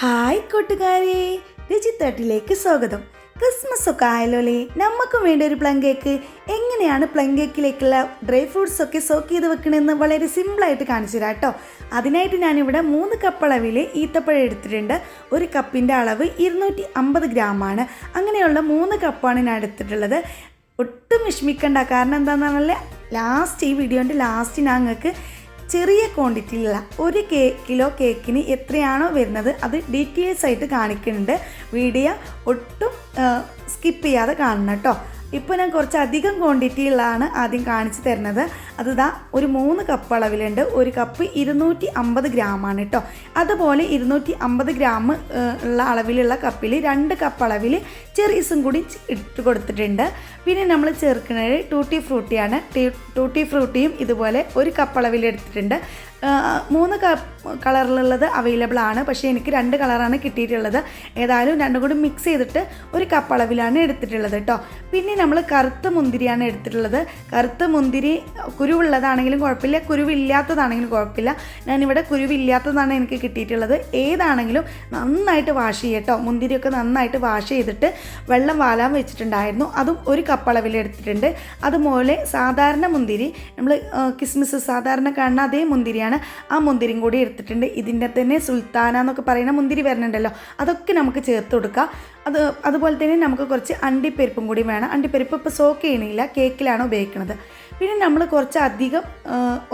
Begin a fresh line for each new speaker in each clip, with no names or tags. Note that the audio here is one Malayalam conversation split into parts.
ഹായ് കൂട്ടുകാരെ രുചിത്തട്ടിലേക്ക് സ്വാഗതം. ക്രിസ്മസ് ഒക്കെ ആയാലോലേ നമുക്കും വേണ്ട ഒരു പ്ലം കേക്ക്. എങ്ങനെയാണ് പ്ലം കേക്കിലേക്കുള്ള ഡ്രൈ ഫ്രൂട്ട്സ് ഒക്കെ സോക്ക് ചെയ്ത് വെക്കണമെന്ന് വളരെ സിമ്പിളായിട്ട് കാണിച്ചു തരാം കേട്ടോ അതിനായിട്ട് ഞാനിവിടെ മൂന്ന് കപ്പ് അളവിൽ ഈത്തപ്പഴം എടുത്തിട്ടുണ്ട്. ഒരു കപ്പിന്റെ അളവ് ഇരുന്നൂറ്റി അമ്പത് ഗ്രാമാണ്. അങ്ങനെയുള്ള മൂന്ന് കപ്പാണ് ഞാൻ എടുത്തിട്ടുള്ളത്. ഒട്ടും വിഷമിക്കണ്ട. കാരണം എന്താണെന്ന് പറഞ്ഞാൽ ലാസ്റ്റ് ഈ വീഡിയോന്റെ ലാസ്റ്റ് ഞാൻ നിങ്ങൾക്ക് ചെറിയ ക്വാണ്ടിറ്റിയിലുള്ള ഒരു കേ കിലോ കേക്കിന് എത്രയാണോ വരുന്നത് അത് ഡീറ്റെയിൽസ് ആയിട്ട് കാണിക്കുന്നുണ്ട്. വീഡിയോ ഒട്ടും സ്കിപ്പ് ചെയ്യാതെ കാണണം കേട്ടോ. ഇപ്പോൾ ഞാൻ കുറച്ച് അധികം ക്വാണ്ടിറ്റിയിലാണ് ആദ്യം കാണിച്ചു തരുന്നത്. അത് ഇതാ ഒരു മൂന്ന് കപ്പ് അളവിലുണ്ട്. ഒരു കപ്പ് ഇരുന്നൂറ്റി അമ്പത് ഗ്രാമാണ് കേട്ടോ അതുപോലെ ഇരുന്നൂറ്റി അമ്പത് ഗ്രാം ഉള്ള അളവിലുള്ള കപ്പിൽ രണ്ട് കപ്പ് അളവിൽ ചെറീസും കൂടി ഇട്ട് കൊടുത്തിട്ടുണ്ട്. പിന്നെ നമ്മൾ ചേർക്കുന്നത് ടൂട്ടി ഫ്രൂട്ടിയാണ് ടൂട്ടി ഫ്രൂട്ടിയും ഇതുപോലെ ഒരു കപ്പ് അളവിൽ എടുത്തിട്ടുണ്ട്. മൂന്ന് കളറിലുള്ളത് അവൈലബിൾ ആണ്. പക്ഷേ എനിക്ക് രണ്ട് കളറാണ് കിട്ടിയിട്ടുള്ളത്. ഏതായാലും രണ്ടും കൂടി മിക്സ് ചെയ്തിട്ട് ഒരു കപ്പ് അളവിലാണ് എടുത്തിട്ടുള്ളത് കേട്ടോ പിന്നെ നമ്മൾ കറുത്ത മുന്തിരിയാണ് എടുത്തിട്ടുള്ളത്. കറുത്ത മുന്തിരി കുരുവുള്ളതാണെങ്കിലും കുഴപ്പമില്ല. കുരുവില്ലാത്തതാണെങ്കിലും കുഴപ്പമില്ല. ഞാനിവിടെ കുരുവില്ലാത്തതാണ് എനിക്ക് കിട്ടിയിട്ടുള്ളത്. ഏതാണെങ്കിലും നന്നായിട്ട് വാഷ് ചെയ്യുക കേട്ടോ മുന്തിരിയൊക്കെ നന്നായിട്ട് വാഷ് ചെയ്തിട്ട് വെള്ളം വാലാൻ വെച്ചിട്ടുണ്ടായിരുന്നു. അതും ഒരു കപ്പ് അളവിൽ എടുത്തിട്ടുണ്ട്. അതുപോലെ സാധാരണ മുന്തിരി നമ്മൾ കിസ്മിസ് സാധാരണ കാണുന്ന അതേ മുന്തിരിയാണ് ആ മുന്തിരിയും കൂടി എടുത്തിട്ടുണ്ട്. ഇതിന്റെ തന്നെ സുൽത്താന എന്നൊക്കെ പറയുന്ന മുന്തിരി വരുന്നുണ്ടല്ലോ അതൊക്കെ നമുക്ക് ചേർത്ത് കൊടുക്കുക അത് അതുപോലെ തന്നെ നമുക്ക് കുറച്ച് അണ്ടിപ്പരിപ്പും കൂടി വേണം. അണ്ടിപ്പരിപ്പ് ഇപ്പോൾ സോക്ക് ചെയ്യണില്ല കേക്കിലാണ് ഉപയോഗിക്കുന്നത്. പിന്നെ നമ്മൾ കുറച്ച് അധികം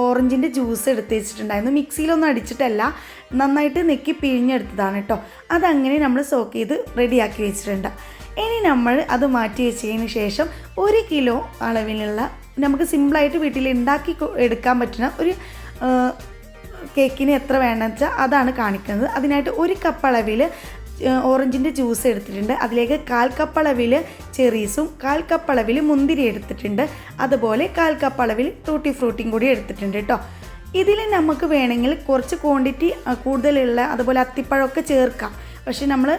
ഓറഞ്ചിന്റെ ജ്യൂസ് എടുത്ത് വെച്ചിട്ടുണ്ടായിരുന്നു. മിക്സിയിലൊന്നും അടിച്ചിട്ടല്ല നന്നായിട്ട് നെക്കി പിഴിഞ്ഞെടുത്തതാണ് കേട്ടോ. അതങ്ങനെ നമ്മൾ സോക്ക് ചെയ്ത് റെഡിയാക്കി വെച്ചിട്ടുണ്ട്. ഇനി നമ്മൾ അത് മാറ്റി വെച്ചതിന് ശേഷം ഒരു കിലോ അളവിലുള്ള നമുക്ക് സിമ്പിളായിട്ട് വീട്ടിൽ ഉണ്ടാക്കി എടുക്കാൻ പറ്റുന്ന ഒരു കേക്കിന് എത്ര വേണമെന്ന് വെച്ചാൽ അതാണ് കാണിക്കുന്നത്. അതിനായിട്ട് ഒരു കപ്പ് അളവിൽ ഓറഞ്ചിന്റെ ജ്യൂസ് എടുത്തിട്ടുണ്ട്. അതിലേക്ക് കാൽ കപ്പ് അളവിൽ ചെറീസും കാൽ കപ്പ് അളവിൽ മുന്തിരി എടുത്തിട്ടുണ്ട്. അതുപോലെ കാൽ കപ്പ് അളവിൽ ടൂട്ടി ഫ്രൂട്ടിയും കൂടി എടുത്തിട്ടുണ്ട് കേട്ടോ ഇതിൽ നമുക്ക് വേണമെങ്കിൽ കുറച്ച് ക്വാണ്ടിറ്റി കൂടുതലുള്ള അതുപോലെ അത്തിപ്പഴമൊക്കെ ചേർക്കാം. പക്ഷേ നമ്മൾ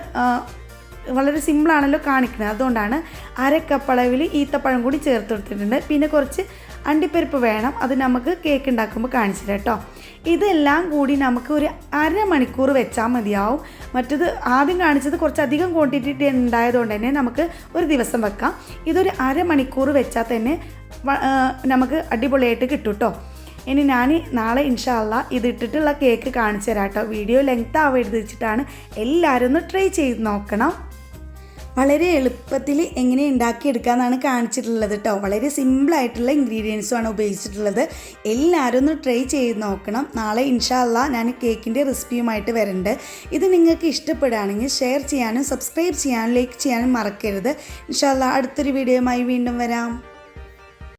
വളരെ സിമ്പിളാണല്ലോ കാണിക്കുന്നത്. അതുകൊണ്ടാണ് അര കപ്പ് ഈത്തപ്പഴം കൂടി ചേർത്ത് കൊടുത്തിട്ടുണ്ട്. പിന്നെ കുറച്ച് അണ്ടിപ്പരിപ്പ് വേണം. അത് നമുക്ക് കേക്ക് ഉണ്ടാക്കുമ്പോൾ കാണിച്ചില്ല കേട്ടോ. ഇതെല്ലാം കൂടി നമുക്ക് ഒരു അരമണിക്കൂർ വെച്ചാൽ മതിയാവും. മറ്റത് ആദ്യം കാണിച്ചത് കുറച്ചധികം ക്വാണ്ടിറ്റി ഉണ്ടായതുകൊണ്ട് തന്നെ നമുക്ക് ഒരു ദിവസം വെക്കാം. ഇതൊരു അരമണിക്കൂർ വെച്ചാൽ തന്നെ നമുക്ക് അടിപൊളിയായിട്ട് കിട്ടും കേട്ടോ. ഇനി ഞാൻ നാളെ ഇൻഷാല്ല ഇതിട്ടിട്ടുള്ള കേക്ക് കാണിച്ചു തരാം കേട്ടോ. വീഡിയോ ലെങ്ത് ആവരുത് വെച്ചിട്ടാണ് എല്ലാവരും ഒന്ന് ട്രൈ ചെയ്ത് നോക്കണം. വളരെ എളുപ്പത്തിൽ എങ്ങനെ ഉണ്ടാക്കിയെടുക്കാമെന്നാണ് കാണിച്ചിട്ടുള്ളത് കേട്ടോ. വളരെ സിമ്പിളായിട്ടുള്ള ഇൻഗ്രീഡിയൻസുമാണ് ഉപയോഗിച്ചിട്ടുള്ളത്. എല്ലാവരും ഒന്ന് ട്രൈ ചെയ്ത് നോക്കണം. നാളെ ഇൻഷാല്ല ഞാൻ കേക്കിന്റെ റെസിപ്പിയുമായിട്ട് വരുന്നുണ്ട് ഇത് നിങ്ങൾക്ക് ഇഷ്ടപ്പെടുകയാണെങ്കിൽ ഷെയർ ചെയ്യാനും സബ്സ്ക്രൈബ് ചെയ്യാനും ലൈക്ക് ചെയ്യാനും മറക്കരുത്. ഇൻഷാല്ല അടുത്തൊരു വീഡിയോയുമായി വീണ്ടും വരാം.